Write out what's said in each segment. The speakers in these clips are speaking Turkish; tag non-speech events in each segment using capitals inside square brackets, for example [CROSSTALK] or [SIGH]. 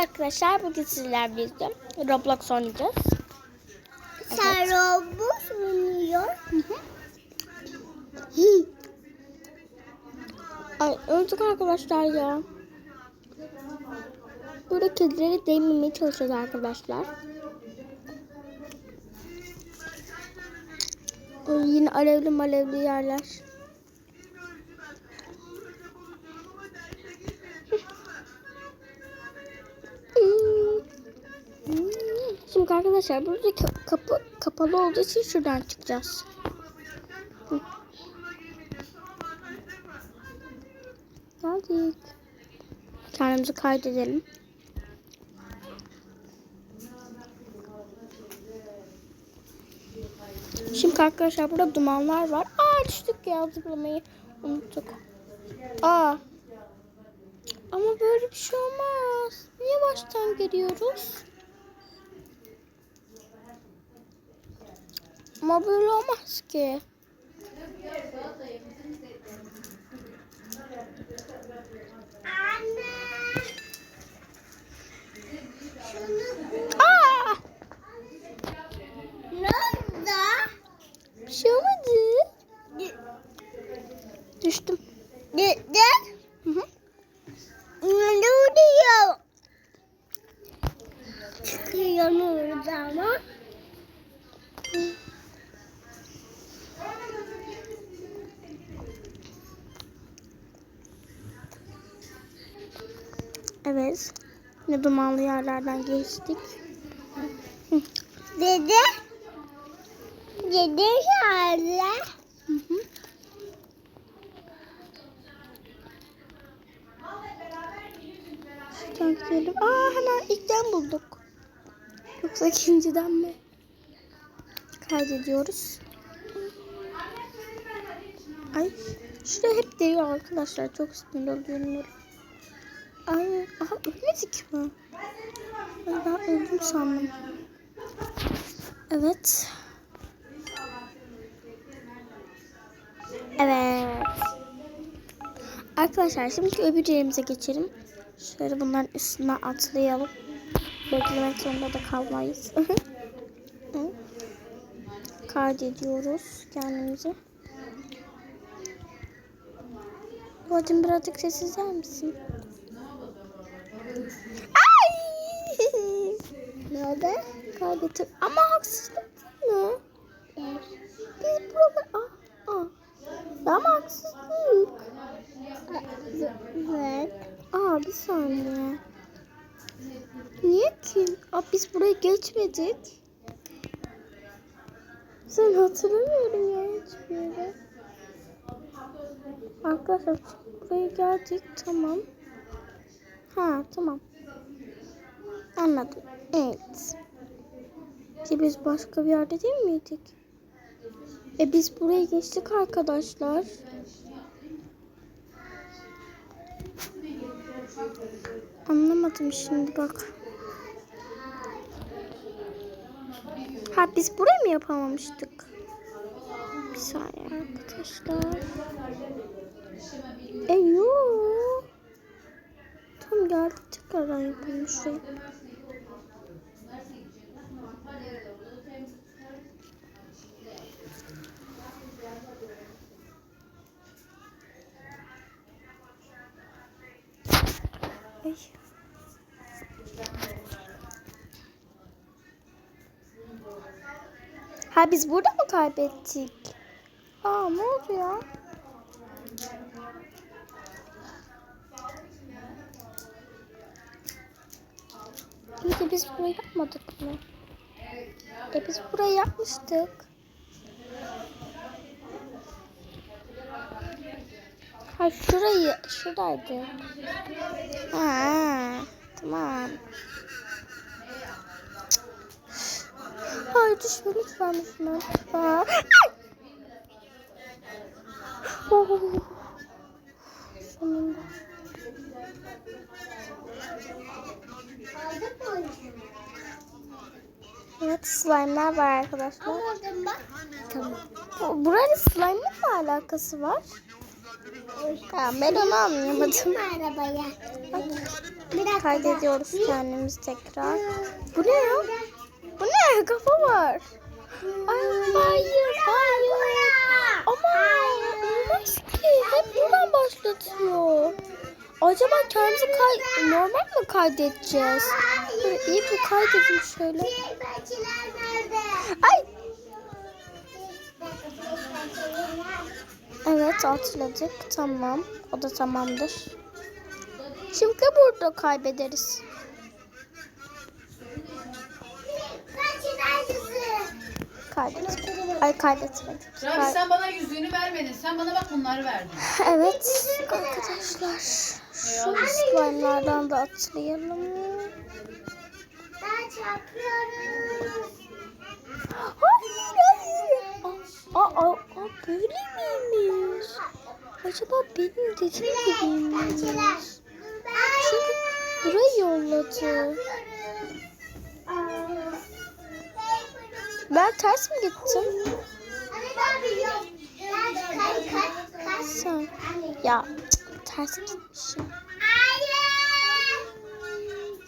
arkadaşlar bugün sizlerle birlikte Roblox oynayacağız. Sen robot oynuyor. Ay öldük arkadaşlar ya. Böyle kedileri değmemeye çalışıyoruz arkadaşlar. Yine alevli malevli yerler. Şimdi arkadaşlar burada ka- kapı kapalı olduğu için şuradan çıkacağız. Geldik. Kendimizi kaydedelim. Şimdi arkadaşlar burada dumanlar var. Aa düştük ya zıplamayı unuttuk. Aa. Ama böyle bir şey olmaz. Niye baştan geliyoruz? Ama böyle olmaz ki. Anne. Aa! Ne oldu? Bir şey olmadı. Düştüm. Neden? Hı hı. Ne oluyor? Çıkıyor orada ama. Evet. Ne dumanlı yerlerden geçtik. Dede. Dede. Şuradan gidelim. Aa hemen ilkten bulduk. Yoksa ikinciden mi? Kaydediyoruz. Ay şuraya hep değiyor arkadaşlar. Çok sinir oluyorum. Ay aha ölmedik mi? Ay ben öldüm sandım. Evet. Evet. Arkadaşlar şimdi öbür yerimize geçelim. Şöyle bunların üstüne atlayalım. Beklemek zorunda da kalmayız. [LAUGHS] Kaydediyoruz kendimizi. Babacım birazcık sessiz eder misin? Ay! Ne oldu? Kaydettim. Ama haksızlık değil mi? Biz burada... Aa, aa. Ama haksızlık. Evet. Aa bir saniye. Niye ki? Aa, biz buraya geçmedik. Sen hatırlamıyorum ya hiçbir yere. Arkadaşlar buraya geldik tamam. Ha tamam. Anladım. Evet. Ki biz başka bir yerde değil miydik? E biz buraya geçtik arkadaşlar. Anlamadım şimdi bak. Ha biz burayı mı yapamamıştık? Bir saniye arkadaşlar. E. Tam geldik tekrardan yapalım. Ay. Ha biz burada mı kaybettik? Aa ne oldu ya? De biz burayı yapmadık mı? E biz burayı yapmıştık. Ha şurayı, şuradaydı. Ha, tamam. Hayır düşme lütfen düşme. Aa. Oh. Evet slime'lar var arkadaşlar. Tamam. Bu- Buranın slime'la mı alakası var? Ha, ben onu anlayamadım. Arabaya. Kaydediyoruz kendimizi tekrar. Bu ne ya? Bu ne? Kafa var. Ay, hayır, hayır. Ama olmaz ki. Hep buradan başlatıyor. Acaba kendimizi kay normal mi kaydedeceğiz? Böyle iyi bir kaydedelim şöyle. Ay. Evet atladık. Tamam. O da tamamdır. Şimdi burada kaybederiz. Kaybettik. Ay kaybetmedik. Rabi Kay- sen bana yüzüğünü vermedin. Sen bana bak bunları verdin. Evet arkadaşlar. Şu slime'lardan da atlayalım. Ben çarpıyoruz. Hayır hayır. Aa, aa, aa, böyle miymiş? Acaba benim dediğim gibi miymiş? Çünkü burayı yolladı. Ben ters mi gittim? Sen. Ya cık, ters gitmişim.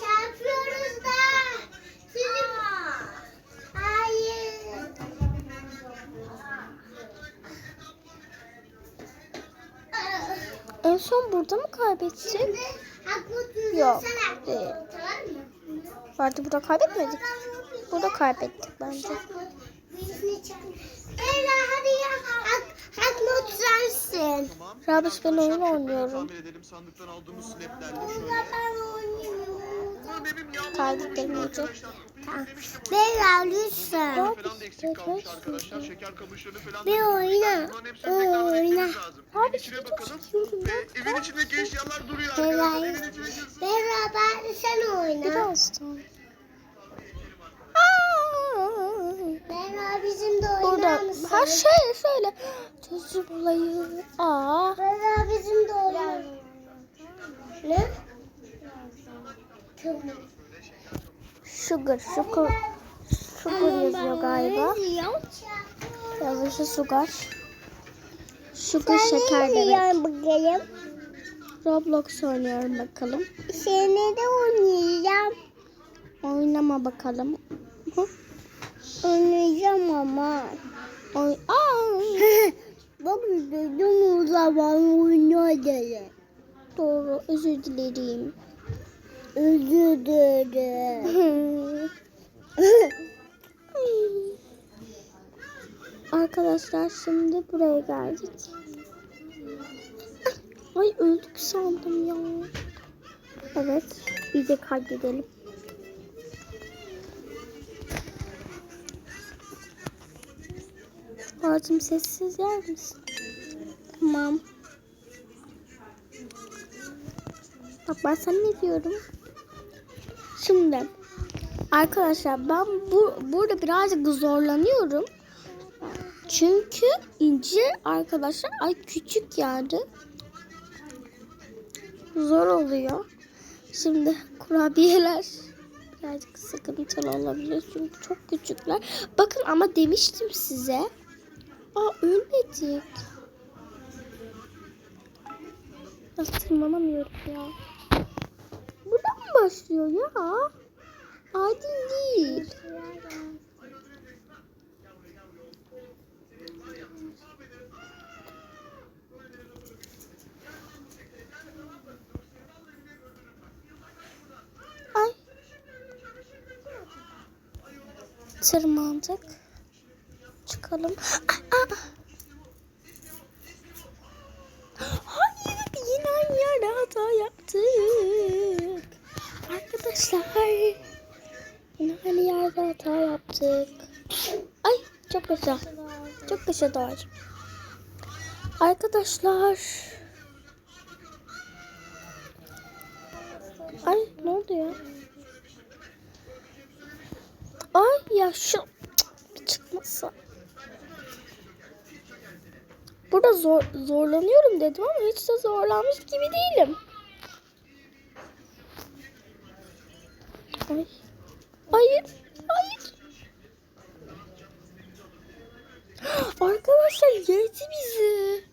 Çarpıyoruz da. Sizin... Hayır. En son burada mı kaybettik? Şimdi Yok, değil. Mı? Vardı burada kaybetmedik. Burada kaybettik bence. Ela hadi ya. Düzelsin. Tamam. Rabiş ben oyun oynuyorum. Tahmin edelim sandıktan aldığımız snaplerle şöyle. Ben oynayayım. Ulan benim yağmur Kaydettirmeyecek. arkadaşlar. Kapıyı demiştim. Bela lütfen. Falan da eksik kalmış arkadaşlar. Şeker kamışlarını falan da Bir oyna. Bunların hepsini tekrar Oyna. eklememiz lazım. Evin Abi, içine çok bakalım. Ve evin içindeki eşyalar duruyor Bela. arkadaşlar. Evin içine girsin. Bela ben sen oyna. Birazdan. Bela bizim de Burada mısın? her şey şöyle çözüm olayı. Aa. Bela bizim de oynar. Ne? Tamam. Sugar, sugar. Sugar yazıyor galiba. Yazışı sugar. Sugar şeker demek. bakalım. Roblox oynuyorum bakalım. Seni de oynayacağım. Oynama bakalım. Hı? Oynayacağım ama. Oy Aa, [LAUGHS] Bak dedim o zaman oynayalım. doğru özür dilerim. Özür dilerim. [LAUGHS] Arkadaşlar şimdi buraya geldik. Ay öldük sandım ya. Evet, de kaydedelim. Ağacım sessiz yer misin? Tamam. Bak ben sana ne diyorum? Şimdi arkadaşlar ben bu burada birazcık zorlanıyorum. Çünkü ince arkadaşlar ay küçük yani. Zor oluyor. Şimdi kurabiyeler birazcık sıkıntılı olabilir çünkü çok küçükler. Bakın ama demiştim size. Aa ölmedik. Nasıl tırmanamıyorum ya. Buradan mı başlıyor ya? Adil değil. Ay. Tırmandık. Çıkalım. Aa, aa. Hayır yine aynı yerde hata yaptık. Arkadaşlar. Aynı yerde hata yaptık. Ay çok güzel. Çok güzel doğacım. Arkadaşlar. Ay ne oldu ya? Ay ya şu çıkmasa. Burada zor, zorlanıyorum dedim ama hiç de zorlanmış gibi değilim. Ay. Hayır. Hayır. Arkadaşlar yedi bizi.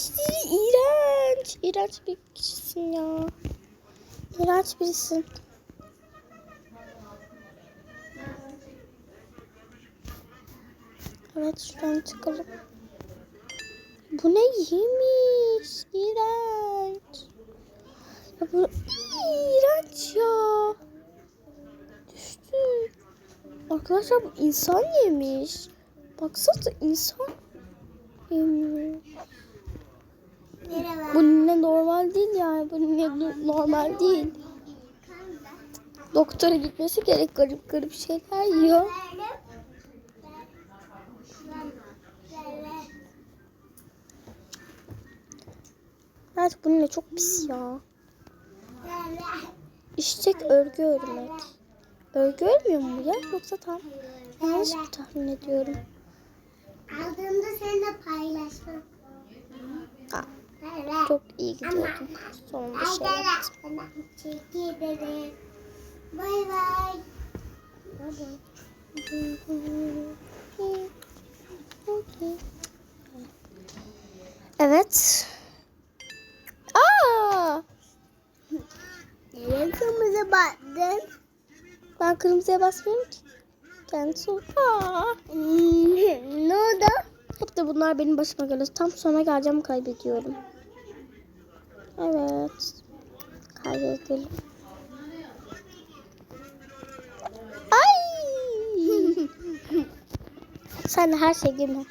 dişleri iğrenç. İğrenç bir kişisin ya. İğrenç birisin. Evet şuradan çıkalım. Bu ne yemiş? İğrenç. Ya bu iğrenç ya. Düştü. Arkadaşlar bu insan yemiş. Baksanıza insan yemiş. Merhaba. Bu ne normal değil yani. Bu ne no- normal değil. Doktora gitmesi gerek garip garip şeyler yiyor. Evet bu ne çok pis ya. İşçek örgü örmek. Örgü örmüyor mu ya? Yoksa tam yanlış mı tahmin ediyorum? Aldığımda seninle paylaşmam. Çok iyi gidiyordum. Sonunda şey yaptım. Teşekkür ederim. Bay bay. Evet. Battın? Ben kırmızıya basmıyorum ki. Kendisi o. [LAUGHS] Ne oldu? Hep de bunlar benim başıma geliyor. Tam sona geleceğim kaybediyorum. Evet. Kaybedelim. Ay! [LAUGHS] Sen her şey gülme.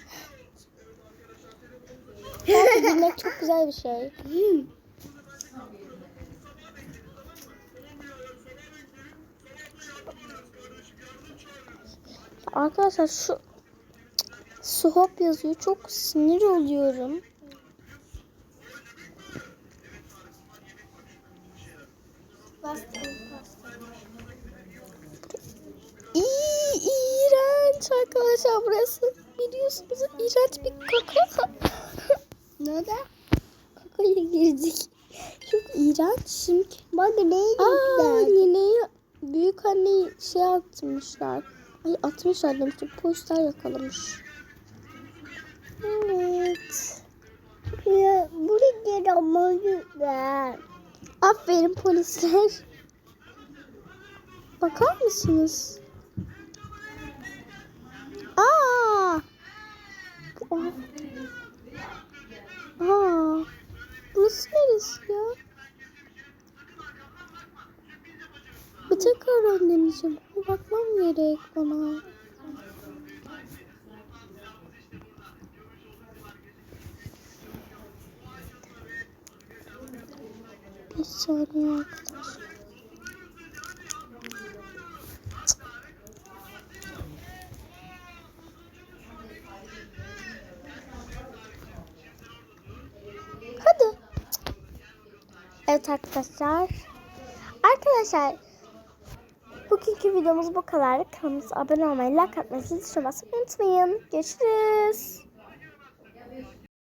Belki gülmek çok güzel bir şey. [LAUGHS] Arkadaşlar şu Suhop yazıyor. Çok sinir oluyorum. İyi, iğrenç arkadaşlar burası. Biliyorsunuz iğrenç bir kaka. [LAUGHS] Ne oldu? Kakaya girdik. Çok iğrenç. Şimdi Bak neydi Aa, güzel. nineyi büyük anneyi şey atmışlar. Ay atmışlar demiştim. Poster yakalamış. Evet. Ya, buraya ama güzel. Aferin polisler. Bakar mısınız? Aa! Aa! Burası neresi ya? Bir tekrar deneyeceğim. Bakmam gerek bana. Bir saniye arkadaşlar. Hadi. Evet arkadaşlar. Arkadaşlar bugünkü videomuz bu kadar. Kanalımıza abone olmayı, like atmayı, zil unutmayın. Görüşürüz.